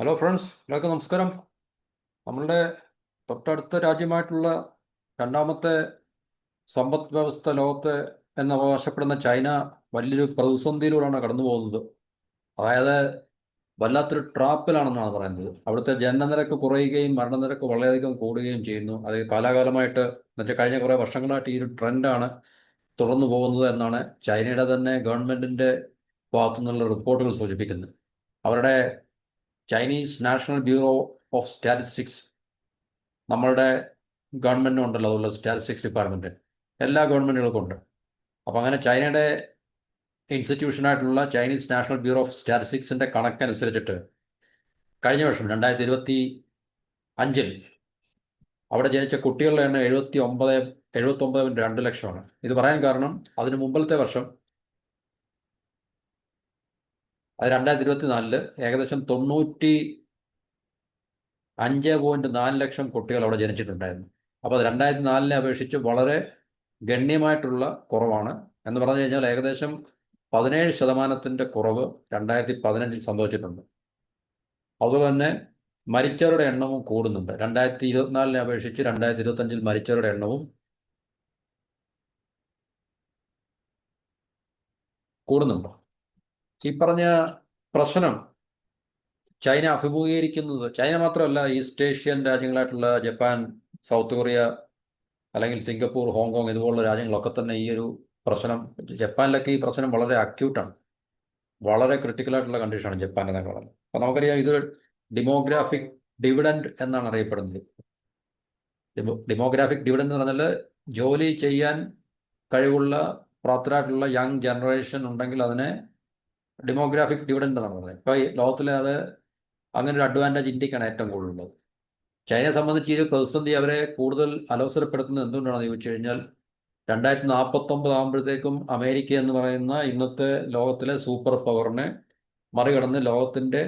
Hello friends എല്ലാവർക്കും നമസ്കാരം. നമ്മളുടെ തൊട്ടടുത്ത രാജ്യമായിട്ടുള്ള രണ്ടാമത്തെ സമ്പദ് വ്യവസ്ഥ ലോകത്തെ എന്ന് അവകാശപ്പെടുന്ന ചൈന വലിയൊരു പ്രതിസന്ധിയിലൂടെയാണ് കടന്നു പോകുന്നത്. അതായത് വല്ലാത്തൊരു ട്രാപ്പിലാണെന്നാണ് പറയുന്നത്. അവിടുത്തെ ജനനനിരക്ക് കുറയുകയും മരണനിരക്ക് വളരെയധികം കൂടുകയും ചെയ്യുന്നു. അത് കാലാകാലമായിട്ട് എന്നുവെച്ചാൽ കഴിഞ്ഞ കുറേ വർഷങ്ങളായിട്ട് ഈ ഒരു ട്രെൻഡാണ് തുടർന്നു പോകുന്നത് എന്നാണ് ചൈനയുടെ തന്നെ ഗവൺമെന്റിന്റെ ഭാഗത്തു നിന്നുള്ള റിപ്പോർട്ടുകൾ സൂചിപ്പിക്കുന്നത്. അവരുടെ Chinese national bureau of statistics നമ്മളുടെ ഗവൺമെന്റും ഉണ്ടല്ലോ അതുള്ള സ്റ്റാറ്റിസ്റ്റിക്സ് ഡിപ്പാർട്ട്മെന്റ് എല്ലാ ഗവൺമെന്റുകൾക്കും ഉണ്ട്. അപ്പോൾ അങ്ങനെ ചൈനയുടെ ഇൻസ്റ്റിറ്റ്യൂഷനായിട്ടുള്ള ചൈനീസ് നാഷണൽ ബ്യൂറോ ഓഫ് സ്റ്റാറ്റിസ്റ്റിക്സിന്റെ കണക്കനുസരിച്ചിട്ട് കഴിഞ്ഞ വർഷം രണ്ടായിരത്തി ഇരുപത്തി അഞ്ചിൽ അവിടെ ജനിച്ച കുട്ടികളുടെ എണ്ണം എഴുപത്തി ഒമ്പത് എഴുപത്തി ഒമ്പത് രണ്ട് ലക്ഷമാണ്. ഇത് പറയാൻ കാരണം അതിന് മുമ്പത്തെ വർഷം അത് രണ്ടായിരത്തി ഇരുപത്തി നാലിൽ ഏകദേശം തൊണ്ണൂറ്റി അഞ്ച് പോയിന്റ് നാല് ലക്ഷം കുട്ടികൾ അവിടെ ജനിച്ചിട്ടുണ്ടായിരുന്നു. അപ്പോൾ അത് രണ്ടായിരത്തി നാലിനെ അപേക്ഷിച്ച് വളരെ ഗണ്യമായിട്ടുള്ള കുറവാണ്. എന്ന് പറഞ്ഞു കഴിഞ്ഞാൽ ഏകദേശം പതിനേഴ് ശതമാനത്തിന്റെ കുറവ് രണ്ടായിരത്തി പതിനഞ്ചിൽ സംഭവിച്ചിട്ടുണ്ട്. അതുപോലെ തന്നെ മരിച്ചവരുടെ എണ്ണവും കൂടുന്നുണ്ട്. രണ്ടായിരത്തി ഇരുപത്തിനാലിനെ അപേക്ഷിച്ച് രണ്ടായിരത്തി ഇരുപത്തഞ്ചിൽ മരിച്ചവരുടെ എണ്ണവും കൂടുന്നുണ്ട്. ഈ പറഞ്ഞ പ്രശ്നം ചൈന അഭിമുഖീകരിക്കുന്നത് ചൈന മാത്രമല്ല ഈസ്റ്റ് ഏഷ്യൻ രാജ്യങ്ങളായിട്ടുള്ള ജപ്പാൻ സൗത്ത് കൊറിയ അല്ലെങ്കിൽ സിംഗപ്പൂർ ഹോങ്കോങ് ഇതുപോലുള്ള രാജ്യങ്ങളൊക്കെ തന്നെ ഈ ഒരു പ്രശ്നം ജപ്പാനിലൊക്കെ ഈ പ്രശ്നം വളരെ അക്യൂട്ടാണ് വളരെ ക്രിട്ടിക്കലായിട്ടുള്ള കണ്ടീഷനാണ് ജപ്പാൻ എന്നൊക്കെ പറയുന്നത്. അപ്പോൾ നമുക്കറിയാം ഇത് ഡെമോഗ്രാഫിക് ഡിവിഡൻഡ് എന്നാണ് അറിയപ്പെടുന്നത്. ഡെമോഗ്രാഫിക് ഡിവിഡൻഡ് എന്ന് പറഞ്ഞാൽ ജോലി ചെയ്യാൻ കഴിവുള്ള പ്രാപ്തരായിട്ടുള്ള യങ് ജനറേഷൻ ഉണ്ടെങ്കിൽ അതിനെ ഡെമോഗ്രാഫിക് ഡിവിഡൻഡ് എന്നാണ് പറയുന്നത് ഇപ്പോൾ ലോകത്തിൽ അത് അങ്ങനെ ഒരു അഡ്വാന്റേജ് ഇന്ത്യക്കാണ് ഏറ്റവും കൂടുതലുള്ളത്. ചൈനയെ സംബന്ധിച്ച് ഇത് പ്രതിസന്ധി അവരെ കൂടുതൽ അലോസരപ്പെടുത്തുന്നത് എന്തുകൊണ്ടാണെന്ന് ചോദിച്ചു കഴിഞ്ഞാൽ രണ്ടായിരത്തി നാൽപ്പത്തൊമ്പത് ആകുമ്പോഴത്തേക്കും അമേരിക്ക എന്ന് പറയുന്ന ഇന്നത്തെ ലോകത്തിലെ സൂപ്പർ പവറിനെ മറികടന്ന് ലോകത്തിന്റെ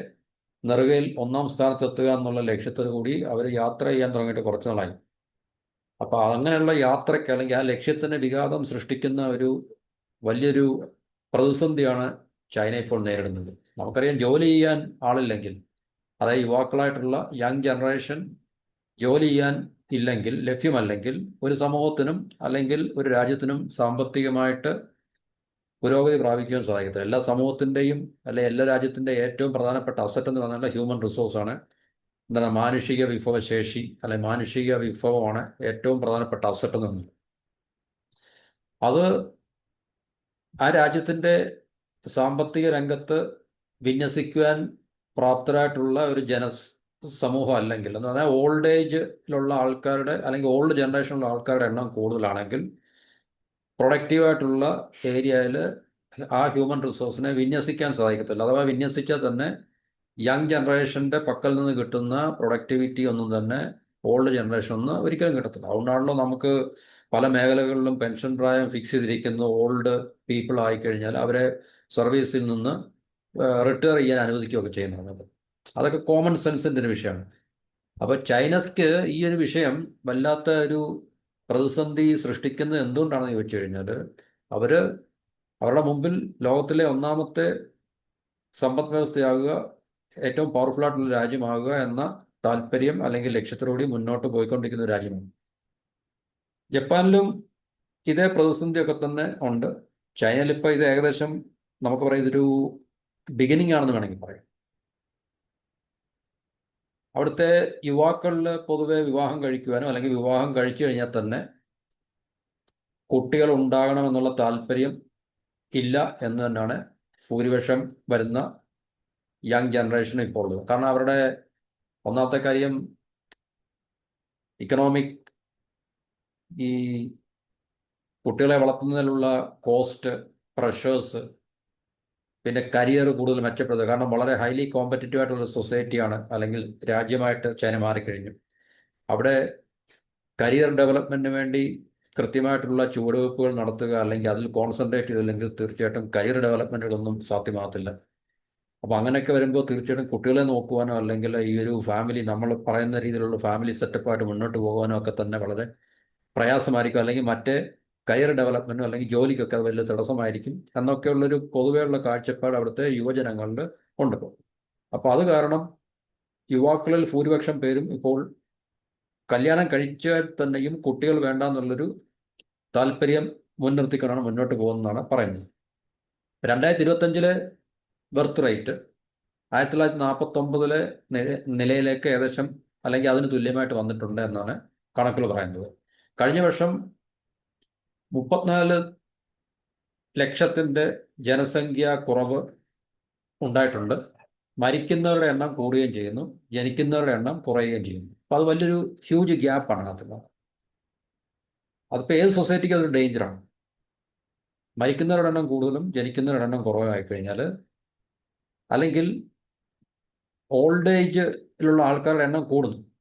നെറുകയിൽ ഒന്നാം സ്ഥാനത്തെത്തുക എന്നുള്ള ലക്ഷ്യത്തോടു കൂടി അവർ യാത്ര ചെയ്യാൻ തുടങ്ങിയിട്ട് കുറച്ച് നാളായി. അപ്പോൾ അങ്ങനെയുള്ള യാത്രയ്ക്ക് അല്ലെങ്കിൽ ആ ലക്ഷ്യത്തിന് വിഘാതം സൃഷ്ടിക്കുന്ന ഒരു വലിയൊരു പ്രതിസന്ധിയാണ് ചൈന ഇപ്പോൾ നേരിടുന്നത്. നമുക്കറിയാം ജോലി ചെയ്യാൻ ആളില്ലെങ്കിൽ അതായത് യുവാക്കളായിട്ടുള്ള യങ് ജനറേഷൻ ജോലി ചെയ്യാൻ ഇല്ലെങ്കിൽ ലഭ്യമല്ലെങ്കിൽ ഒരു സമൂഹത്തിനും അല്ലെങ്കിൽ ഒരു രാജ്യത്തിനും സാമ്പത്തികമായിട്ട് പുരോഗതി പ്രാപിക്കാൻ സാധിക്കത്തില്ല എല്ലാ സമൂഹത്തിന്റെയും അല്ലെ എല്ലാ രാജ്യത്തിന്റെ ഏറ്റവും പ്രധാനപ്പെട്ട അസറ്റ് എന്ന് പറഞ്ഞാൽ ഹ്യൂമൻ റിസോഴ്സാണ് എന്താണ്? മാനുഷിക വിഭവശേഷി അല്ലെ മാനുഷിക വിഭവമാണ് ഏറ്റവും പ്രധാനപ്പെട്ട അസറ്റ് എന്ന് പറഞ്ഞത് അത് ആ രാജ്യത്തിന്റെ സാമ്പത്തിക രംഗത്ത് വിന്യസിക്കുവാൻ പ്രാപ്തരായിട്ടുള്ള ഒരു ജന സമൂഹം അല്ലെങ്കിൽ എന്ന് പറഞ്ഞാൽ ഓൾഡ് ഏജിലുള്ള ആൾക്കാരുടെ അല്ലെങ്കിൽ ഓൾഡ് ജനറേഷനിലുള്ള ആൾക്കാരുടെ എണ്ണം കൂടുതലാണെങ്കിൽ പ്രൊഡക്റ്റീവായിട്ടുള്ള ഏരിയയിൽ ആ ഹ്യൂമൻ റിസോഴ്സിനെ വിന്യസിക്കാൻ സാധിക്കത്തില്ല. അഥവാ വിന്യസിച്ചാൽ തന്നെ യങ് ജനറേഷന്റെ പക്കൽ നിന്ന് കിട്ടുന്ന പ്രൊഡക്ടിവിറ്റി ഒന്നും തന്നെ ഓൾഡ് ജനറേഷൻ ഒന്നും ഒരിക്കലും കിട്ടത്തില്ല. അതുകൊണ്ടാണല്ലോ നമുക്ക് പല മേഖലകളിലും പെൻഷൻ പ്രായം ഫിക്സ് ചെയ്തിരിക്കുന്ന ഓൾഡ് പീപ്പിൾ ആയിക്കഴിഞ്ഞാൽ അവരെ സർവീസിൽ നിന്ന് റിട്ടയർ ചെയ്യാൻ അനുവദിക്കുകയൊക്കെ ചെയ്യുന്നതാണ് അതൊക്കെ കോമൺ സെൻസിന്റെ ഒരു വിഷയമാണ്. അപ്പോൾ ചൈനസ്ക്ക് ഈ ഒരു വിഷയം വല്ലാത്ത ഒരു പ്രതിസന്ധി സൃഷ്ടിക്കുന്നത് എന്തുകൊണ്ടാണെന്ന് ചോദിച്ചു കഴിഞ്ഞാൽ അവർ അവരുടെ മുമ്പിൽ ലോകത്തിലെ ഒന്നാമത്തെ സമ്പദ് വ്യവസ്ഥയാകുക ഏറ്റവും പവർഫുൾ ആയിട്ടുള്ള രാജ്യമാകുക എന്ന താല്പര്യം അല്ലെങ്കിൽ ലക്ഷ്യത്തോടുകൂടി മുന്നോട്ട് പോയിക്കൊണ്ടിരിക്കുന്ന രാജ്യമാണ്. ജപ്പാനിലും ഇതേ പ്രതിസന്ധിയൊക്കെ തന്നെ ഉണ്ട്. ചൈനയിൽ ഇപ്പോൾ ഇത് ഏകദേശം നമുക്ക് പറയാം ഇതൊരു ബിഗിനിങ് ആണെന്ന് വേണമെങ്കിൽ പറയാം. അവിടുത്തെ യുവാക്കളിൽ പൊതുവെ വിവാഹം കഴിക്കുവാനോ അല്ലെങ്കിൽ വിവാഹം കഴിച്ചു കഴിഞ്ഞാൽ തന്നെ കുട്ടികൾ ഉണ്ടാകണമെന്നുള്ള താല്പര്യം ഇല്ല എന്ന് തന്നെയാണ് ഭൂരിപക്ഷം വരുന്ന യങ് ജനറേഷൻ ഇപ്പോൾ ഉള്ളത്. കാരണം അവരുടെ ഒന്നാമത്തെ കാര്യം ഇക്കണോമിക് ഈ കുട്ടികളെ വളർത്തുന്നതിനുള്ള കോസ്റ്റ് പ്രഷേഴ്സ് പിന്നെ കരിയർ കൂടുതൽ മെച്ചപ്പെടുത്തുക. കാരണം വളരെ ഹൈലി കോമ്പറ്റീറ്റീവ് ആയിട്ടുള്ള സൊസൈറ്റിയാണ് അല്ലെങ്കിൽ രാജ്യമായിട്ട് ചൈന മാറിക്കഴിഞ്ഞു. അവിടെ കരിയർ ഡെവലപ്മെന്റിന് വേണ്ടി കൃത്യമായിട്ടുള്ള ചുവടുവയ്പ്പുകൾ നടത്തുക അല്ലെങ്കിൽ അതിൽ കോൺസെൻട്രേറ്റ് ചെയ്തില്ലെങ്കിൽ തീർച്ചയായിട്ടും കരിയർ ഡെവലപ്മെന്റുകളൊന്നും സാധ്യമാകത്തില്ല. അപ്പോൾ അങ്ങനെയൊക്കെ വരുമ്പോൾ തീർച്ചയായിട്ടും കുട്ടികളെ നോക്കുവാനോ അല്ലെങ്കിൽ ഈ ഒരു ഫാമിലി നമ്മൾ പറയുന്ന രീതിയിലുള്ള ഫാമിലി സെറ്റപ്പായിട്ട് മുന്നോട്ട് പോകുവാനോ ഒക്കെ തന്നെ വളരെ പ്രയാസമായിരിക്കും അല്ലെങ്കിൽ മറ്റേ കരിയർ ഡെവലപ്മെന്റും അല്ലെങ്കിൽ ജോലിക്കൊക്കെ അത് വലിയ തടസ്സമായിരിക്കും എന്നൊക്കെയുള്ളൊരു പൊതുവെയുള്ള കാഴ്ചപ്പാട് അവിടുത്തെ യുവജനങ്ങളിൽ ഉണ്ട് അപ്പോൾ അത് കാരണം യുവാക്കളിൽ ഭൂരിപക്ഷം പേരും ഇപ്പോൾ കല്യാണം കഴിച്ചാൽ തന്നെയും കുട്ടികൾ വേണ്ട എന്നുള്ളൊരു താല്പര്യം മുൻനിർത്തിക്കൊണ്ടാണ് മുന്നോട്ട് പോകുന്നതാണ് പറയുന്നത്. രണ്ടായിരത്തി ഇരുപത്തഞ്ചിലെ ബർത്ത് റേറ്റ് ആയിരത്തി തൊള്ളായിരത്തി നാൽപ്പത്തൊമ്പതിലെ നിലയിലേക്ക് ഏകദേശം അല്ലെങ്കിൽ അതിന് തുല്യമായിട്ട് വന്നിട്ടുണ്ട് എന്നാണ് കണക്കുകൾ പറയുന്നത്. കഴിഞ്ഞ വർഷം മുപ്പത്തിനാല് ലക്ഷത്തിന്റെ ജനസംഖ്യ കുറവ് ഉണ്ടായിട്ടുണ്ട്. മരിക്കുന്നവരുടെ എണ്ണം കൂടുകയും ചെയ്യുന്നു. ജനിക്കുന്നവരുടെ എണ്ണം കുറയുകയും ചെയ്യുന്നു. അപ്പോൾ അത് വലിയൊരു ഹ്യൂജ് ഗ്യാപ്പാണ് അതിനകത്തുള്ളത് അതിപ്പോൾ ഏത് സൊസൈറ്റിക്ക് അതൊരു ഡേഞ്ചറാണ് മരിക്കുന്നവരുടെ എണ്ണം കൂടുതലും ജനിക്കുന്നവരുടെ എണ്ണം കുറവായി കഴിഞ്ഞാൽ അല്ലെങ്കിൽ ഓൾഡ് ഏജിലുള്ള ആൾക്കാരുടെ എണ്ണം കൂടുന്നു.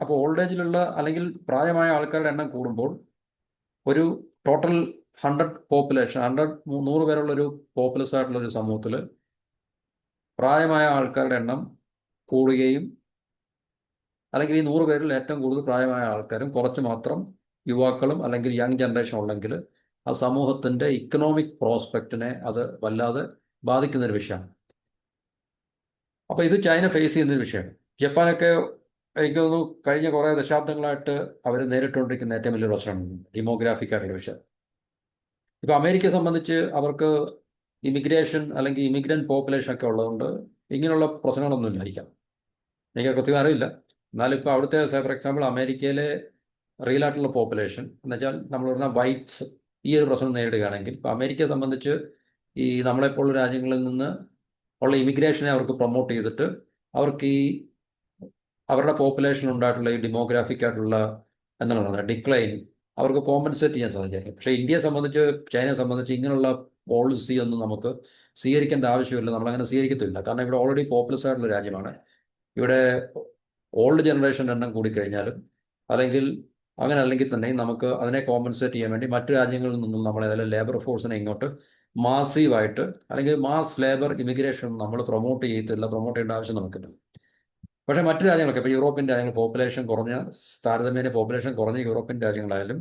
അപ്പോൾ ഓൾഡ് ഏജിലുള്ള അല്ലെങ്കിൽ പ്രായമായ ആൾക്കാരുടെ എണ്ണം കൂടുമ്പോൾ ഒരു ടോട്ടൽ ഹൺഡ്രഡ് പോപ്പുലേഷൻ ഹൺഡ്രഡ് നൂറ് പേരുള്ള ഒരു പോപ്പുലസ് ആയിട്ടുള്ള ഒരു സമൂഹത്തിൽ പ്രായമായ ആൾക്കാരുടെ എണ്ണം കൂടുകയും അല്ലെങ്കിൽ ഈ നൂറ് പേരിൽ ഏറ്റവും കൂടുതൽ പ്രായമായ ആൾക്കാരും കുറച്ച് മാത്രം യുവാക്കളും അല്ലെങ്കിൽ യങ് ജനറേഷൻ ഉണ്ടെങ്കിൽ ആ സമൂഹത്തിന്റെ ഇക്കണോമിക് പ്രോസ്പെക്റ്റിനെ അത് വല്ലാതെ ബാധിക്കുന്ന ഒരു വിഷയമാണ്. അപ്പോൾ ഇത് ചൈന ഫേസ് ചെയ്യുന്ന ഒരു വിഷയമാണ്. ജപ്പാനൊക്കെ എനിക്ക് തോന്നുന്നു കഴിഞ്ഞ കുറേ ദശാബ്ദങ്ങളായിട്ട് അവർ നേരിട്ടുകൊണ്ടിരിക്കുന്ന ഏറ്റവും വലിയ പ്രശ്നമാണ് ഡെമോഗ്രാഫിക് ആയിട്ടുള്ള വിഷയം. ഇപ്പോൾ അമേരിക്കയെ സംബന്ധിച്ച് അവർക്ക് ഇമിഗ്രേഷൻ അല്ലെങ്കിൽ ഇമിഗ്രന്റ് പോപ്പുലേഷൻ ഒക്കെ ഉള്ളതുകൊണ്ട് ഇങ്ങനെയുള്ള പ്രശ്നങ്ങളൊന്നും ഇല്ലായിരിക്കാം. എനിക്ക് കൃത്യം അറിയില്ല. എന്നാലിപ്പോൾ അവിടുത്തെ ഫോർ എക്സാമ്പിൾ അമേരിക്കയിലെ റിയൽ ആയിട്ടുള്ള പോപ്പുലേഷൻ എന്ന് വെച്ചാൽ നമ്മൾ പറഞ്ഞ വൈറ്റ്സ് ഈ ഒരു പ്രശ്നം നേരിടുകയാണെങ്കിൽ ഇപ്പോൾ അമേരിക്കയെ സംബന്ധിച്ച് ഈ നമ്മളെപ്പോലുള്ള രാജ്യങ്ങളിൽ നിന്ന് ഉള്ള ഇമിഗ്രേഷനെ അവർക്ക് പ്രൊമോട്ട് ചെയ്തിട്ട് അവർക്ക് ഈ അവരുടെ പോപ്പുലേഷൻ ഉണ്ടായിട്ടുള്ള ഈ ഡെമോഗ്രാഫിക് ആയിട്ടുള്ള എന്താണ് പറയുന്നത് ഡിക്ലൈൻ അവർക്ക് കോമ്പൻസേറ്റ് ചെയ്യാൻ സാധിക്കും പക്ഷേ ഇന്ത്യയെ സംബന്ധിച്ച് ചൈനയെ സംബന്ധിച്ച് ഇങ്ങനെയുള്ള പോളിസി ഒന്നും നമുക്ക് സ്വീകരിക്കേണ്ട ആവശ്യമില്ല. നമ്മളങ്ങനെ സ്വീകരിക്കത്തില്ല. കാരണം ഇവിടെ ഓൾറെഡി പോപ്പുലസ് ആയിട്ടുള്ള രാജ്യമാണ്. ഇവിടെ ഓൾഡ് ജനറേഷൻ എണ്ണം കൂടിക്കഴിഞ്ഞാലും അല്ലെങ്കിൽ അങ്ങനെ അല്ലെങ്കിൽ തന്നെ നമുക്ക് അതിനെ കോമ്പൻസേറ്റ് ചെയ്യാൻ വേണ്ടി മറ്റു രാജ്യങ്ങളിൽ നിന്നും നമ്മൾ ഏതായാലും ലേബർ ഫോഴ്സിനെ ഇങ്ങോട്ട് മാസീവായിട്ട് അല്ലെങ്കിൽ മാസ് ലേബർ ഇമിഗ്രേഷൻ നമ്മൾ പ്രൊമോട്ട് ചെയ്യത്തില്ല പ്രൊമോട്ട് ചെയ്യേണ്ട ആവശ്യം നമുക്കില്ല. പക്ഷേ മറ്റു രാജ്യങ്ങളൊക്കെ ഇപ്പോൾ യൂറോപ്യൻ രാജ്യങ്ങൾ പോപ്പുലേഷൻ കുറഞ്ഞ താരതമ്യേന പോപ്പുലേഷൻ കുറഞ്ഞ യൂറോപ്യൻ രാജ്യങ്ങളായാലും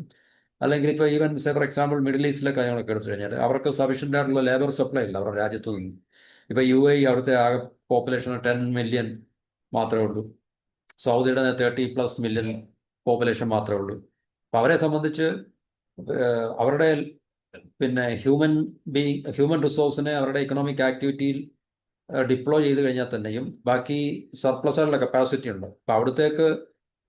അല്ലെങ്കിൽ ഇപ്പോൾ even say for example middle ഈസ്റ്റിലെ കാര്യങ്ങളൊക്കെ എടുത്തു കഴിഞ്ഞാൽ അവർക്ക് സഫീഷ്യന്റ് ആയിട്ടുള്ള ലേബർ സപ്ലൈ ഇല്ല അവരുടെ രാജ്യത്തു നിന്ന്. ഇപ്പോൾ യു എ അവിടുത്തെ ആകെ പോപ്പുലേഷൻ ടെൻ മില്യൺ മാത്രമേ ഉള്ളൂ. സൗദിയുടെ തേർട്ടി പ്ലസ് മില്യൺ പോപ്പുലേഷൻ മാത്രമേ ഉള്ളൂ. അപ്പോൾ അവരെ സംബന്ധിച്ച് അവരുടെ പിന്നെ ഹ്യൂമൻ ബീ ഹ്യൂമൻ റിസോഴ്സിനെ അവരുടെ ഇക്കണോമിക് ആക്ടിവിറ്റിയിൽ ഡിപ്ലോയ് ചെയ്ത് കഴിഞ്ഞാൽ തന്നെയും ബാക്കി സർപ്ലസുകളുടെ കപ്പാസിറ്റി ഉണ്ട്. അപ്പോൾ അവിടത്തേക്ക്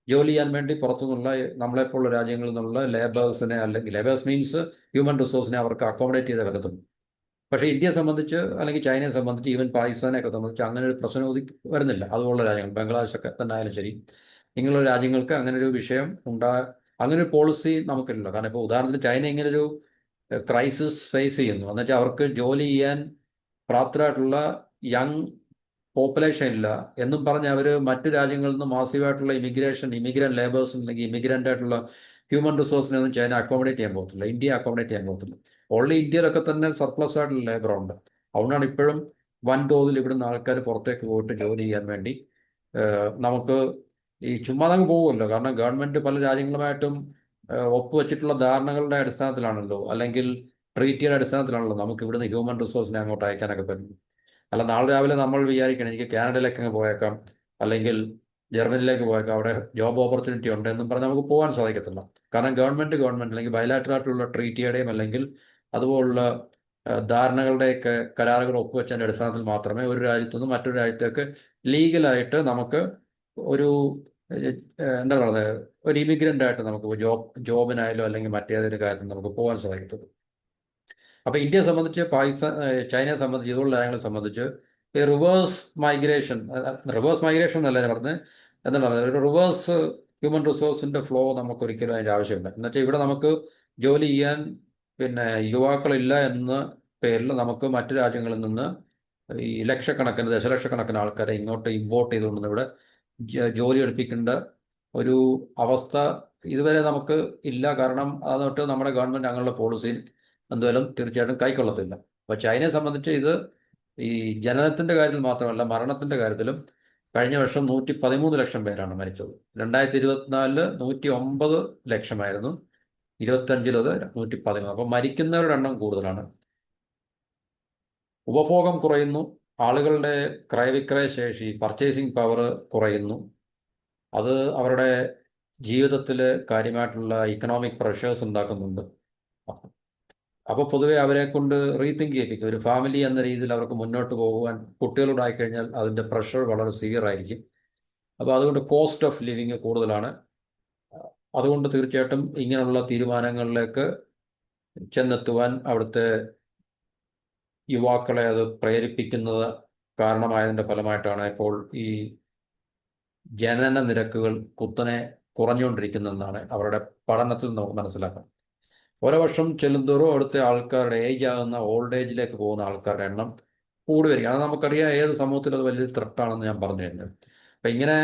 ജോലി ചെയ്യാൻ വേണ്ടി പുറത്തുനിന്നുള്ള നമ്മളെപ്പോലുള്ള രാജ്യങ്ങളിൽ നിന്നുള്ള ലേബേഴ്സിനെ അല്ലെങ്കിൽ ലേബേഴ്സ് മീൻസ് ഹ്യൂമൻ റിസോഴ്സിനെ അവർക്ക് അക്കോമഡേറ്റ് ചെയ്ത് വരത്തുള്ളൂ പക്ഷേ ഇന്ത്യയെ സംബന്ധിച്ച് അല്ലെങ്കിൽ ചൈനയെ സംബന്ധിച്ച് ഈവൻ പാകിസ്ഥാനെയൊക്കെ സംബന്ധിച്ച് അങ്ങനെ ഒരു പ്രശ്നം ഒതുക്കി വരുന്നില്ല. അതുപോലുള്ള രാജ്യങ്ങൾ ബംഗ്ലാദേശൊക്കെ തന്നെ ആയാലും ശരി. ഇങ്ങനെയുള്ള രാജ്യങ്ങൾക്ക് അങ്ങനെ ഒരു വിഷയം ഉണ്ടാ അങ്ങനെ ഒരു പോളിസി നമുക്കില്ല കാരണം ഇപ്പോൾ ഉദാഹരണത്തിന് ചൈന ഇങ്ങനൊരു ക്രൈസിസ് ഫേസ് ചെയ്യുന്നു. എന്നുവെച്ചാൽ അവർക്ക് ജോലി ചെയ്യാൻ പ്രാപ്തരായിട്ടുള്ള യങ് പോപ്പുലേഷൻ ഇല്ല. എന്നും പറഞ്ഞ് അവർ മറ്റു രാജ്യങ്ങളിൽ നിന്ന് മാസീവായിട്ടുള്ള ഇമിഗ്രേഷൻ ഇമിഗ്രന്റ് ലേബേഴ്സ് അല്ലെങ്കിൽ ഇമിഗ്രന്റ് ആയിട്ടുള്ള ഹ്യൂമൻ റിസോഴ്സിനെ ഒന്നും ചൈന അക്കോമഡേറ്റ് ചെയ്യാൻ പോകത്തില്ല. ഇന്ത്യ അക്കോമഡേറ്റ് ചെയ്യാൻ പോകത്തില്ല. ഓൺലി ഇന്ത്യയിലൊക്കെ തന്നെ സർപ്ലസ് ആയിട്ടുള്ള ലേബർ ഉണ്ട്. അതുകൊണ്ടാണ് ഇപ്പോഴും വൻതോതിൽ ഇവിടുന്ന് ആൾക്കാർ പുറത്തേക്ക് പോയിട്ട് ജോലി ചെയ്യാൻ വേണ്ടി നമുക്ക് ഈ ചുമ്മാതങ്ങ് പോകുമല്ലോ കാരണം ഗവൺമെന്റ് പല രാജ്യങ്ങളുമായിട്ടും ഒപ്പുവെച്ചിട്ടുള്ള ധാരണകളുടെ അടിസ്ഥാനത്തിലാണല്ലോ. അല്ലെങ്കിൽ ട്രീറ്റിയുടെ അടിസ്ഥാനത്തിലാണല്ലോ നമുക്ക് ഇവിടുന്ന് ഹ്യൂമൻ റിസോഴ്സിനെ അങ്ങോട്ട് അയക്കാനൊക്കെ പറ്റും അല്ല നാളെ രാവിലെ നമ്മൾ വിചാരിക്കണം എനിക്ക് കാനഡയിലേക്ക് അങ്ങ് പോയേക്കാം അല്ലെങ്കിൽ ജർമ്മനിയിലേക്ക് പോയേക്കാം അവിടെ ജോബ് ഓപ്പർച്യൂണിറ്റി ഉണ്ട് എന്നും പറഞ്ഞ് നമുക്ക് പോകാൻ സാധിക്കത്തില്ല. കാരണം ഗവൺമെന്റ് ഗവൺമെന്റ് അല്ലെങ്കിൽ ബയലാറ്ററായിട്ടുള്ള ട്രീറ്റിയുടെയും അല്ലെങ്കിൽ അതുപോലുള്ള ധാരണകളുടെയൊക്കെ കരാറുകൾ ഒപ്പുവെച്ചതിന്റെ അടിസ്ഥാനത്തിൽ മാത്രമേ ഒരു രാജ്യത്തു നിന്ന് മറ്റൊരു രാജ്യത്തേക്ക് ലീഗലായിട്ട് നമുക്ക് ഒരു എന്താ പറയുന്നത് ഒരു ഇമിഗ്രന്റ് ആയിട്ട് നമുക്ക് ജോബ് ജോബിനായാലും അല്ലെങ്കിൽ മറ്റേതൊരു കാര്യത്തിൽ നമുക്ക് പോകാൻ സാധിക്കത്തുള്ളൂ. അപ്പോൾ ഇന്ത്യയെ സംബന്ധിച്ച് പാകിസ്ഥാൻ ചൈനയെ സംബന്ധിച്ച് ഇതുള്ള രാജ്യങ്ങളെ സംബന്ധിച്ച് ഈ റിവേഴ്സ് മൈഗ്രേഷൻ റിവേഴ്സ് മൈഗ്രേഷൻ എന്നല്ല ഞാൻ പറഞ്ഞത്. എന്താണ് പറയുന്നത് ഒരു റിവേഴ്സ് ഹ്യൂമൻ റിസോഴ്സിന്റെ ഫ്ലോ നമുക്ക് ഒരിക്കലും അതിന്റെ ആവശ്യമില്ല. എന്നുവെച്ചാൽ ഇവിടെ നമുക്ക് ജോലി ചെയ്യാൻ പിന്നെ യുവാക്കളില്ല എന്ന പേരിൽ നമുക്ക് മറ്റു രാജ്യങ്ങളിൽ നിന്ന് ഈ ലക്ഷക്കണക്കിന് ദശലക്ഷക്കണക്കിന് ആൾക്കാരെ ഇങ്ങോട്ട് ഇമ്പോർട്ട് ചെയ്തുകൊണ്ട് ഇവിടെ ജോലി എടുപ്പിക്കേണ്ട ഒരു അവസ്ഥ ഇതുവരെ നമുക്ക് ഇല്ല. കാരണം അതൊട്ട് നമ്മുടെ ഗവൺമെന്റ് അങ്ങനെയുള്ള പോളിസിയിൽ എന്തായാലും തീർച്ചയായിട്ടും കൈക്കൊള്ളത്തില്ല. അപ്പോൾ ചൈനയെ സംബന്ധിച്ച് ഇത് ഈ ജനനത്തിന്റെ കാര്യത്തിൽ മാത്രമല്ല മരണത്തിന്റെ കാര്യത്തിലും കഴിഞ്ഞ വർഷം നൂറ്റി പതിമൂന്ന് ലക്ഷം പേരാണ് മരിച്ചത്. രണ്ടായിരത്തി ഇരുപത്തിനാലിൽ നൂറ്റി ഒമ്പത് ലക്ഷമായിരുന്നു. ഇരുപത്തഞ്ചിലത് നൂറ്റി പതിമൂന്ന് അപ്പം മരിക്കുന്നവരുടെ എണ്ണം കൂടുതലാണ്. ഉപഭോഗം കുറയുന്നു. ആളുകളുടെ ക്രയവിക്രയ ശേഷി പർച്ചേസിംഗ് പവർ കുറയുന്നു. അത് അവരുടെ ജീവിതത്തിൽ കാര്യമായിട്ടുള്ള ഇക്കണോമിക് പ്രഷേഴ്സ് ഉണ്ടാക്കുന്നുണ്ട്. അപ്പോൾ പൊതുവെ അവരെ കൊണ്ട് റീതിങ്ക് ചെയ്യിപ്പിക്കും. ഒരു ഫാമിലി എന്ന രീതിയിൽ അവർക്ക് മുന്നോട്ട് പോകുവാൻ കുട്ടികളുണ്ടായി കഴിഞ്ഞാൽ അതിന്റെ പ്രഷർ വളരെ സിവിയർ ആയിരിക്കും. അപ്പോൾ അതുകൊണ്ട് കോസ്റ്റ് ഓഫ് ലിവിങ് കൂടുതലാണ്. അതുകൊണ്ട് തീർച്ചയായിട്ടും ഇങ്ങനെയുള്ള തീരുമാനങ്ങളിലേക്ക് ചെന്നെത്തുവാൻ അവിടുത്തെ യുവാക്കളെ അത് പ്രേരിപ്പിക്കുന്നത് കാരണമായതിന്റെ ഫലമായിട്ടാണ് ഇപ്പോൾ ഈ ജനന നിരക്കുകൾ കുത്തനെ കുറഞ്ഞുകൊണ്ടിരിക്കുന്നതെന്നാണ് അവരുടെ പഠനത്തിൽ നമുക്ക് മനസ്സിലാക്കാം. ഓരോ വർഷം ചെല്ലുന്തോറും അവിടുത്തെ ആൾക്കാരുടെ ഏജ് ആകുന്ന ഓൾഡ് ഏജിലേക്ക് പോകുന്ന ആൾക്കാരുടെ എണ്ണം കൂടി വരിക അത് നമുക്കറിയാം ഏത് സമൂഹത്തിൽ അത് വലിയ ത്രെട്ടാണെന്ന് ഞാൻ പറഞ്ഞു തരുന്നത്. അപ്പം ഇങ്ങനെ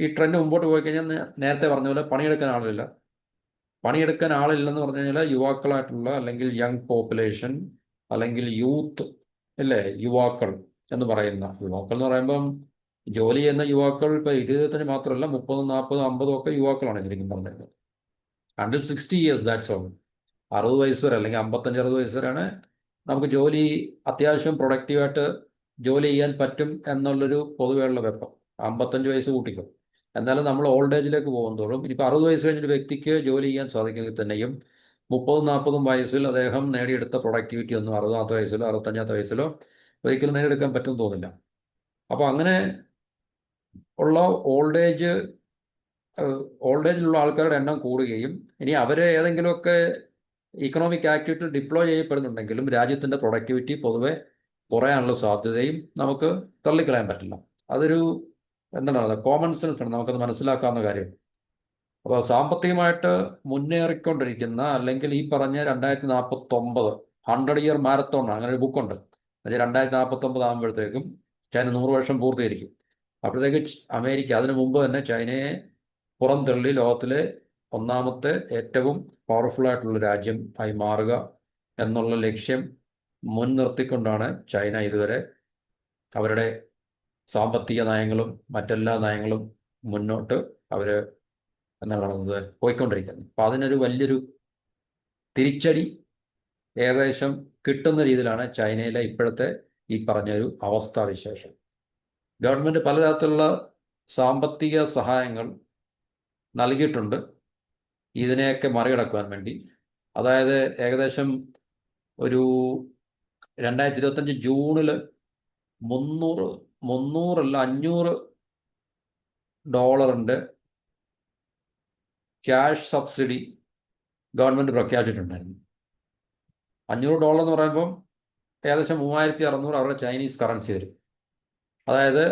ഈ ട്രെൻഡ് മുമ്പോട്ട് പോയി കഴിഞ്ഞാൽ നേരത്തെ പറഞ്ഞ പോലെ പണിയെടുക്കാൻ ആളില്ല. പണിയെടുക്കാൻ ആളില്ലെന്ന് പറഞ്ഞു കഴിഞ്ഞാൽ യുവാക്കളായിട്ടുള്ള അല്ലെങ്കിൽ യങ് പോപ്പുലേഷൻ അല്ലെങ്കിൽ യൂത്ത് അല്ലേ യുവാക്കൾ എന്ന് പറയുന്ന യുവാക്കൾ എന്ന് പറയുമ്പം ജോലി ചെയ്യുന്ന യുവാക്കൾ ഇപ്പൊ ഇരുപത്തഞ്ച് മാത്രമല്ല മുപ്പതും നാൽപ്പതും അമ്പതും ഒക്കെ യുവാക്കളാണ് ശരിക്കും പറഞ്ഞത്. Until sixty years that's all അറുപത് വയസ്സ് വരെ അല്ലെങ്കിൽ അമ്പത്തഞ്ച് അറുപത് വയസ്സ് വരെയാണ് നമുക്ക് ജോലി അത്യാവശ്യം പ്രൊഡക്റ്റീവായിട്ട് ജോലി ചെയ്യാൻ പറ്റും എന്നുള്ളൊരു പൊതുവെയുള്ള വെപ്പം. അമ്പത്തഞ്ച് വയസ്സ് കൂട്ടിക്കും. എന്നാലും നമ്മൾ ഓൾഡ് ഏജിലേക്ക് പോകുന്നതോറും ഇനിയിപ്പോൾ അറുപത് വയസ്സ് കഴിഞ്ഞൊരു വ്യക്തിക്ക് ജോലി ചെയ്യാൻ സാധിക്കുമെങ്കിൽ തന്നെയും മുപ്പതും നാൽപ്പതും വയസ്സിൽ അദ്ദേഹം നേടിയെടുത്ത പ്രൊഡക്ടിവിറ്റി ഒന്നും അറുപതാമത്തെ വയസ്സിലോ അറുപത്തഞ്ചാമത്തെ വയസ്സിലോ ഒരിക്കലും നേടിയെടുക്കാൻ പറ്റുമെന്ന് തോന്നില്ല അപ്പോൾ അങ്ങനെ ഉള്ള ഓൾഡ് ഏജ് ഓൾഡ് ഏജിലുള്ള ആൾക്കാരുടെ എണ്ണം കൂടുകയും ഇനി അവരെ ഏതെങ്കിലുമൊക്കെ ഇക്കണോമിക് ആക്ടിവിറ്റി ഡിപ്ലോയ് ചെയ്യപ്പെടുന്നുണ്ടെങ്കിലും രാജ്യത്തിന്റെ പ്രൊഡക്ടിവിറ്റി പൊതുവെ കുറയാനുള്ള സാധ്യതയും നമുക്ക് തള്ളിക്കളയാൻ പറ്റില്ല. അതൊരു എന്താണ് കോമൺ സെൻസ് ആണ്. നമുക്കത് മനസ്സിലാക്കാവുന്ന കാര്യം. അപ്പോൾ സാമ്പത്തികമായിട്ട് മുന്നേറിക്കൊണ്ടിരിക്കുന്ന അല്ലെങ്കിൽ ഈ പറഞ്ഞ രണ്ടായിരത്തി നാൽപ്പത്തൊമ്പത് ഹൺഡ്രഡ് ഇയർ മാരത്തോൺ അങ്ങനെ ഒരു ബുക്കുണ്ട് അതായത് രണ്ടായിരത്തി നാൽപ്പത്തൊമ്പത് ആകുമ്പോഴത്തേക്കും ചൈന നൂറ് വർഷം പൂർത്തീകരിക്കും. അപ്പോഴത്തേക്ക് അമേരിക്ക അതിനു മുമ്പ് തന്നെ ചൈനയെ പുറംതള്ളി ലോകത്തിലെ ഒന്നാമത്തെ ഏറ്റവും പവർഫുൾ ആയിട്ടുള്ള രാജ്യം ആയി മാറുക എന്നുള്ള ലക്ഷ്യം മുൻനിർത്തിക്കൊണ്ടാണ് ചൈന ഇതുവരെ അവരുടെ സാമ്പത്തിക നയങ്ങളും മറ്റെല്ലാ നയങ്ങളും മുന്നോട്ട് അവർ പറയുന്നത് പോയിക്കൊണ്ടിരിക്കുന്നത്. അപ്പം അതിനൊരു വലിയൊരു തിരിച്ചടി ഏകദേശം കിട്ടുന്ന രീതിയിലാണ് ചൈനയിലെ ഇപ്പോഴത്തെ ഈ പറഞ്ഞൊരു അവസ്ഥാവിശേഷം ഗവൺമെന്റ് പലതരത്തിലുള്ള സാമ്പത്തിക സഹായങ്ങൾ നൽകിയിട്ടുണ്ട്. ഇതിനെയൊക്കെ മറികടക്കുവാൻ വേണ്ടി. അതായത് ഏകദേശം ഒരു രണ്ടായിരത്തി ഇരുപത്തഞ്ച് ജൂണിൽ മുന്നൂറ് മുന്നൂറല്ല അഞ്ഞൂറ് ഡോളറിന്റെ ക്യാഷ് സബ്സിഡി ഗവൺമെന്റ് പ്രഖ്യാപിച്ചിട്ടുണ്ടായിരുന്നു. അഞ്ഞൂറ് ഡോളർ എന്ന് പറയുമ്പം ഏകദേശം മൂവായിരത്തി അറുന്നൂറ് അവരുടെ ചൈനീസ് കറൻസി വരും. അതായത്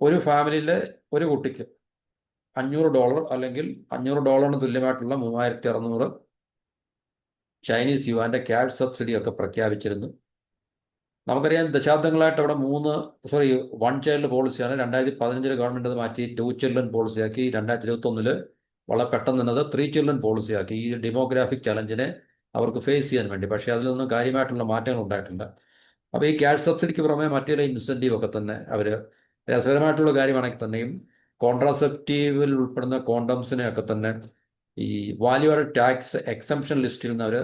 ഒരു ഫാമിലിയിലെ ഒരു കുട്ടിക്ക് അഞ്ഞൂറ് ഡോളർ അല്ലെങ്കിൽ അഞ്ഞൂറ് ഡോളറിന് തുല്യമായിട്ടുള്ള മൂവായിരത്തി അറുന്നൂറ് ചൈനീസ് യുവാന്റെ ക്യാഷ് സബ്സിഡി ഒക്കെ പ്രഖ്യാപിച്ചിരുന്നു. നമുക്കറിയാം ദശാബ്ദങ്ങളായിട്ട് അവിടെ മൂന്ന് സോറി വൺ ചൈൽഡ് പോളിസിയാണ് രണ്ടായിരത്തി പതിനഞ്ചിൽ ഗവൺമെന്റ് അത് മാറ്റി. ടു ചിൽഡ്രൻ പോളിസിയാക്കി രണ്ടായിരത്തി ഇരുപത്തൊന്നിൽ വളരെ പെട്ടെന്ന് തന്നെ ത്രീ ചിൽഡ്രൻ പോളിസിയാക്കി ഈ ഡെമോഗ്രാഫിക് ചലഞ്ചിനെ അവർക്ക് ഫേസ് ചെയ്യാൻ വേണ്ടി. പക്ഷേ അതിലൊന്നും കാര്യമായിട്ടുള്ള മാറ്റങ്ങൾ ഉണ്ടായിട്ടില്ല. അപ്പോൾ ഈ ക്യാഷ് സബ്സിഡിക്ക് പുറമെ മറ്റുള്ള ഇൻസെന്റീവ് ഒക്കെ തന്നെ അവർ രസകരമായിട്ടുള്ള കാര്യമാണെങ്കിൽ തന്നെയും കോൺട്രാസെപ്റ്റീവിൽ ഉൾപ്പെടുന്ന കോണ്ടംസിനെ ഒക്കെ തന്നെ ഈ വാല്യൂ ആഡ് ടാക്സ് എക്സംഷൻ ലിസ്റ്റിൽ നിന്ന് അവർ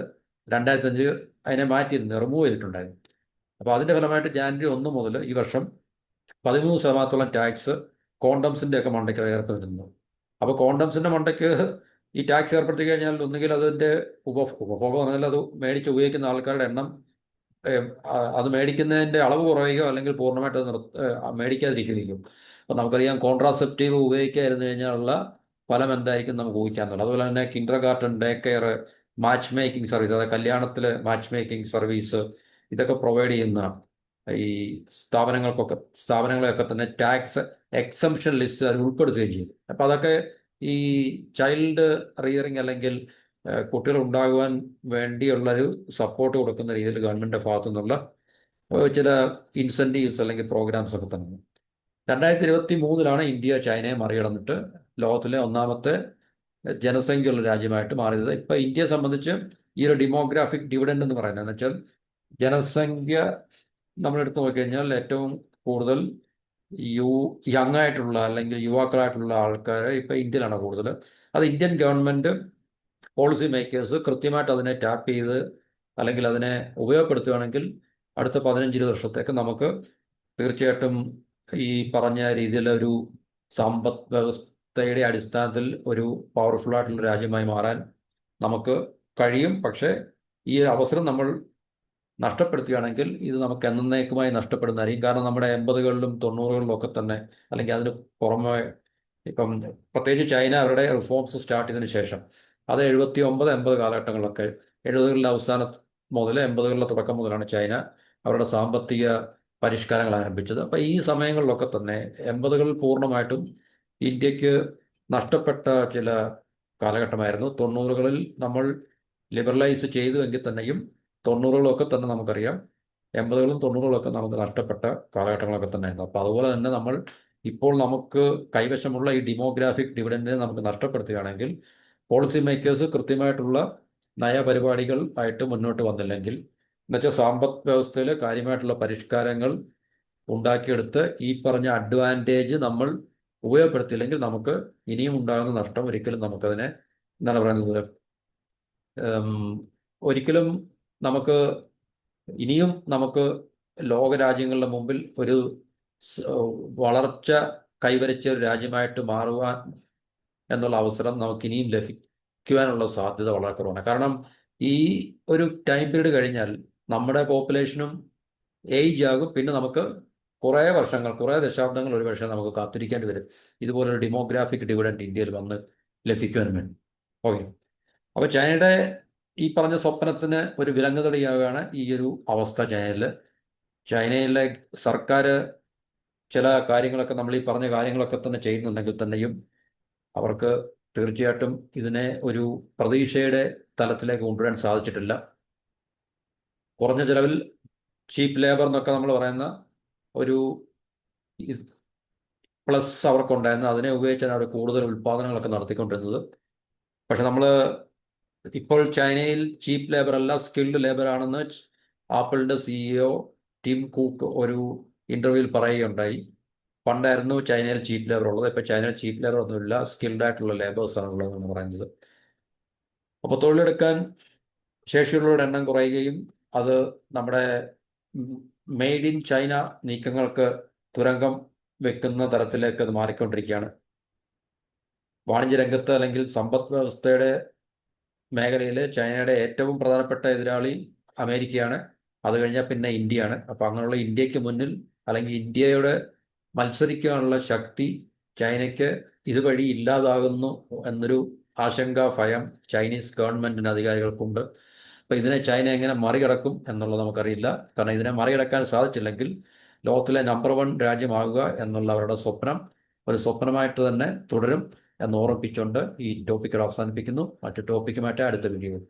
രണ്ടായിരത്തി അഞ്ച് അതിനെ മാറ്റിയിരുന്നു റിമൂവ് ചെയ്തിട്ടുണ്ടായിരുന്നു. അപ്പോൾ അതിന്റെ ഫലമായിട്ട് ജാനുവരി ഒന്ന് മുതൽ ഈ വർഷം പതിമൂന്ന് ശതമാനത്തോളം ടാക്സ് കോണ്ടംസിന്റെ ഒക്കെ മണ്ടയ്ക്ക് ഏർപ്പെട്ടിരുന്നു. അപ്പോൾ കോണ്ടംസിന്റെ മണ്ടയ്ക്ക് ഈ ടാക്സ് ഏർപ്പെടുത്തി കഴിഞ്ഞാൽ ഒന്നുകിൽ അതിന്റെ ഉപ ഉപഭോഗം പറഞ്ഞാൽ അത് മേടിച്ച് ഉപയോഗിക്കുന്ന ആൾക്കാരുടെ എണ്ണം അത് മേടിക്കുന്നതിന്റെ അളവ് കുറയുകയോ അല്ലെങ്കിൽ പൂർണമായിട്ട് നിർ മേടിക്കാതിരിക്കുകയും അപ്പോൾ നമുക്കറിയാം കോൺട്രാസെപ്റ്റീവ് ഉപയോഗിക്കാതിരുന്നു കഴിഞ്ഞാലുള്ള ഫലം എന്തായിരിക്കും നമുക്ക് ഊഹിക്കാന്നുള്ളത് അതുപോലെ തന്നെ kindergarten day care match making service അതായത് കല്യാണത്തിൽ മാച്ച് മേക്കിംഗ് സർവീസ് ഇതൊക്കെ പ്രൊവൈഡ് ചെയ്യുന്ന ഈ സ്ഥാപനങ്ങൾക്കൊക്കെ സ്ഥാപനങ്ങളെയൊക്കെ തന്നെ ടാക്സ് എക്സംഷൻ ലിസ്റ്റ് അതിൽ ഉൾപ്പെടുത്തുകയും ചെയ്തു. അപ്പോൾ അതൊക്കെ ഈ ചൈൽഡ് റിയറിംഗ് അല്ലെങ്കിൽ കുട്ടികൾ ഉണ്ടാകുവാൻ വേണ്ടിയുള്ളൊരു സപ്പോർട്ട് കൊടുക്കുന്ന രീതിയിൽ ഗവൺമെന്റിന്റെ ഭാഗത്തു നിന്നുള്ള ചില ഇൻസെന്റീവ്സ് അല്ലെങ്കിൽ പ്രോഗ്രാംസ് ഒക്കെ തന്നെ രണ്ടായിരത്തി ഇരുപത്തി മൂന്നിലാണ് ഇന്ത്യ ചൈനയെ മറികടന്നിട്ട് ലോകത്തിലെ ഒന്നാമത്തെ ജനസംഖ്യയുള്ള രാജ്യമായിട്ട് മാറിയത്. ഇപ്പം ഇന്ത്യയെ സംബന്ധിച്ച് ഈ ഒരു ഡിമോഗ്രാഫിക് ഡിവിഡൻഡ് എന്ന് പറയുന്നത് എന്ന് വെച്ചാൽ ജനസംഖ്യ നമ്മളെടുത്ത് നോക്കിക്കഴിഞ്ഞാൽ ഏറ്റവും കൂടുതൽ യു യങ് ആയിട്ടുള്ള അല്ലെങ്കിൽ യുവാക്കളായിട്ടുള്ള ആൾക്കാർ ഇപ്പം ഇന്ത്യയിലാണ് കൂടുതൽ. അത് ഇന്ത്യൻ ഗവൺമെന്റ് പോളിസി മേക്കേഴ്സ് കൃത്യമായിട്ട് അതിനെ ടാപ്പ് ചെയ്ത് അല്ലെങ്കിൽ അതിനെ ഉപയോഗപ്പെടുത്തുകയാണെങ്കിൽ അടുത്ത പതിനഞ്ച് വർഷത്തേക്ക് നമുക്ക് തീർച്ചയായിട്ടും ഈ പറഞ്ഞ രീതിയിലൊരു സമ്പദ് വ്യവസ്ഥയുടെ അടിസ്ഥാനത്തിൽ ഒരു പവർഫുൾ ആയിട്ടുള്ള രാജ്യമായി മാറാൻ നമുക്ക് കഴിയും. പക്ഷേ ഈ ഒരു അവസരം നമ്മൾ നഷ്ടപ്പെടുത്തുകയാണെങ്കിൽ ഇത് നമുക്ക് എന്നേക്കുമായി നഷ്ടപ്പെടുന്നതായിരിക്കും കാരണം നമ്മുടെ എൺപതുകളിലും തൊണ്ണൂറുകളിലും ഒക്കെ തന്നെ അല്ലെങ്കിൽ അതിന് പുറമെ ഇപ്പം പ്രത്യേകിച്ച് ചൈന അവരുടെ റിഫോംസ് സ്റ്റാർട്ട് ചെയ്തതിന് ശേഷം അത് എഴുപത്തി ഒമ്പത് എൺപത് കാലഘട്ടങ്ങളിലൊക്കെ എഴുപതുകളിലെ അവസാനം മുതൽ എൺപതുകളിലെ തുടക്കം മുതലാണ് ചൈന അവരുടെ സാമ്പത്തിക പരിഷ്കാരങ്ങൾ ആരംഭിച്ചത്. അപ്പോൾ ഈ സമയങ്ങളിലൊക്കെ തന്നെ എൺപതുകളിൽ പൂർണമായിട്ടും ഇന്ത്യയ്ക്ക് നഷ്ടപ്പെട്ട ചില കാലഘട്ടമായിരുന്നു. തൊണ്ണൂറുകളിൽ നമ്മൾ ലിബറലൈസ് ചെയ്തു എങ്കിൽ തന്നെയും തൊണ്ണൂറുകളൊക്കെ തന്നെ നമുക്കറിയാം. എൺപതുകളും തൊണ്ണൂറുകളൊക്കെ നമുക്ക് നഷ്ടപ്പെട്ട കാലഘട്ടങ്ങളൊക്കെ തന്നെയായിരുന്നു. അപ്പോൾ അതുപോലെ തന്നെ നമ്മൾ ഇപ്പോൾ നമുക്ക് കൈവശമുള്ള ഈ ഡെമോഗ്രാഫിക് ഡിവിഡൻഡിനെ നമുക്ക് നഷ്ടപ്പെടുത്തുകയാണെങ്കിൽ പോളിസി മേക്കേഴ്സ് കൃത്യമായിട്ടുള്ള നയപരിപാടികൾ ആയിട്ട് മുന്നോട്ട് വന്നില്ലെങ്കിൽ എന്നുവെച്ചാൽ സാമ്പത്ത് വ്യവസ്ഥയിൽ കാര്യമായിട്ടുള്ള പരിഷ്കാരങ്ങൾ ഉണ്ടാക്കിയെടുത്ത് ഈ പറഞ്ഞ അഡ്വാന്റേജ് നമ്മൾ ഉപയോഗപ്പെടുത്തിയില്ലെങ്കിൽ നമുക്ക് ഇനിയും ഉണ്ടാകുന്ന നഷ്ടം ഒരിക്കലും നമുക്കതിനെ എന്താണ് പറയുന്നത്? ഒരിക്കലും നമുക്ക് ഇനിയും നമുക്ക് ലോകരാജ്യങ്ങളുടെ മുമ്പിൽ ഒരു വളർച്ച കൈവരിച്ച ഒരു രാജ്യമായിട്ട് മാറുവാൻ എന്നുള്ള അവസരം നമുക്ക് ഇനിയും ലഭിക്കുവാനുള്ള സാധ്യത വളരെ കുറവാണ്. കാരണം ഈ ഒരു ടൈം പീരീഡ് കഴിഞ്ഞാൽ നമ്മുടെ പോപ്പുലേഷനും ഏജ് ആകും. പിന്നെ നമുക്ക് കുറേ വർഷങ്ങൾ കുറേ ദശാബ്ദങ്ങൾ ഒരു പക്ഷേ നമുക്ക് കാത്തിരിക്കേണ്ടി വരും. ഇതുപോലൊരു ഡെമോഗ്രാഫിക് ഡിവിഡന്റ് ഇന്ത്യയിൽ വന്ന് ലഭിക്കുവാൻ വേണ്ടി. ഓക്കെ അപ്പോൾ ചൈനയുടെ ഈ പറഞ്ഞ സ്വപ്നത്തിന് ഒരു വിലങ്ങുതടിയാവുകയാണ് ഈ ഒരു അവസ്ഥ ചൈനയിൽ ചൈനയിലെ സർക്കാർ ചില കാര്യങ്ങളൊക്കെ നമ്മൾ ഈ പറഞ്ഞ കാര്യങ്ങളൊക്കെ തന്നെ ചെയ്യുന്നുണ്ടെങ്കിൽ തന്നെയും അവർക്ക് തീർച്ചയായിട്ടും ഇതിനെ ഒരു പ്രതീക്ഷയുടെ തലത്തിലേക്ക് കൊണ്ടുവരാൻ സാധിച്ചിട്ടില്ല. കുറഞ്ഞ ചിലവിൽ ചീപ്പ് ലേബർ എന്നൊക്കെ നമ്മൾ പറയുന്ന ഒരു പ്ലസ് അവർക്കുണ്ടായിരുന്നു അതിനെ ഉപയോഗിച്ചാണ് അവർ കൂടുതൽ ഉൽപ്പാദനങ്ങളൊക്കെ നടത്തിക്കൊണ്ടിരുന്നത്. പക്ഷെ നമ്മൾ ഇപ്പോൾ ചൈനയിൽ ചീപ്പ് ലേബർ അല്ല സ്കിൽഡ് ലേബർ ആണെന്ന് ആപ്പിളിന്റെ സിഇഒ ടിം കൂക്ക് ഒരു ഇന്റർവ്യൂവിൽ പറയുകയുണ്ടായി. പണ്ടായിരുന്നു ചൈനയിൽ ചീപ്പ് ലേബർ ഉള്ളത് ഇപ്പോൾ ചൈനയിൽ ചീപ്പ് ലേബർ ഒന്നുമില്ല സ്കിൽഡ് ആയിട്ടുള്ള ലേബേഴ്സാണ് ഉള്ളതെന്ന് പറയുന്നത്. അപ്പോൾ തൊഴിലെടുക്കാൻ ശേഷിയുള്ളവരുടെ എണ്ണം കുറയുകയും അത് നമ്മുടെ മെയ്ഡ് ഇൻ ചൈന നീക്കങ്ങൾക്ക് തുരങ്കം വെക്കുന്ന തരത്തിലേക്ക് അത് മാറിക്കൊണ്ടിരിക്കുകയാണ്. വാണിജ്യ രംഗത്ത് അല്ലെങ്കിൽ സമ്പദ് വ്യവസ്ഥയുടെ മേഖലയിൽ ചൈനയുടെ ഏറ്റവും പ്രധാനപ്പെട്ട എതിരാളി അമേരിക്കയാണ്. അത് കഴിഞ്ഞാൽ പിന്നെ ഇന്ത്യയാണ്. അപ്പോൾ അങ്ങനെയുള്ള ഇന്ത്യയ്ക്ക് മുന്നിൽ അല്ലെങ്കിൽ ഇന്ത്യയുടെ മത്സരിക്കാനുള്ള ശക്തി ചൈനയ്ക്ക് ഇതുവഴി ഇല്ലാതാകുന്നു എന്നൊരു ആശങ്ക ഭയം ചൈനീസ് ഗവൺമെന്റിന് അധികാരികൾക്കുണ്ട്. അപ്പോൾ ഇതിനെ ചൈന എങ്ങനെ മറികടക്കും എന്നുള്ളത് നമുക്കറിയില്ല. കാരണം ഇതിനെ മറികടക്കാൻ സാധിച്ചില്ലെങ്കിൽ ലോകത്തിലെ നമ്പർ വൺ രാജ്യമാകുക എന്നുള്ള അവരുടെ സ്വപ്നം ഒരു സ്വപ്നമായിട്ട് തന്നെ തുടരും എന്ന് ഓർമ്മിപ്പിച്ചുകൊണ്ട് ഈ ടോപ്പിക്കുകൾ അവസാനിപ്പിക്കുന്നു. മറ്റു ടോപ്പിക്കുമായിട്ട് അടുത്ത വീഡിയോയിൽ